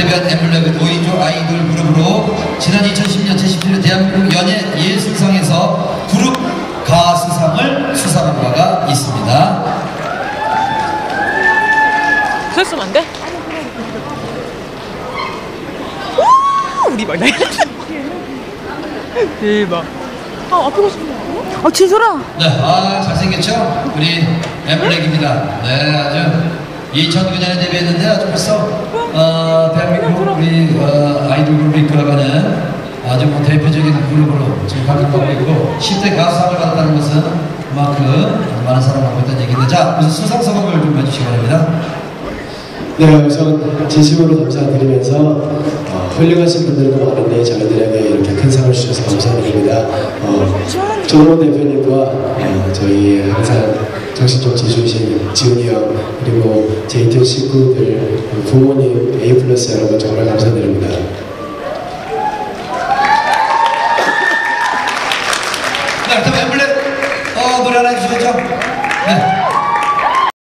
대변 엠블렘의 5인조 아이돌 그룹으로 지난 2010년 제17회 대한민국 연예 예술상에서 그룹 가수상을 수상한 바가 있습니다. 서 있으면 안 돼? 우! 우리 막 나. 대박. 아 앞에 가서. 아 진솔아. 네, 아 잘생겼죠? 우리 엠블랙입니다. 네, 아주 2009년에 데뷔했는데 아주 벌써 어, 아이돌 그룹을 이끌어가는 아주 뭐 대표적인 그룹으로 지금 활동하고 있고 10대 가수상을 받았다는 것은 그만큼 많은 사랑을 받고 있다는 얘기인데 자, 우선 수상 소감을 좀 해주시기 바랍니다. 네, 우선 진심으로 감사드리면서 어, 훌륭하신 분들도 많은데 저희들에게 이렇게 큰 상을 주셔서 감사드립니다. 어, 조로 대표님과 어, 저희 항상 정신 좀 지주신 지훈이 형 그리고 제이트 식구들 부모님 A 플러스 여러분 정말 감사드립니다. 네, 그럼 엠블랙 어, 노래 하나 해주시죠. 네.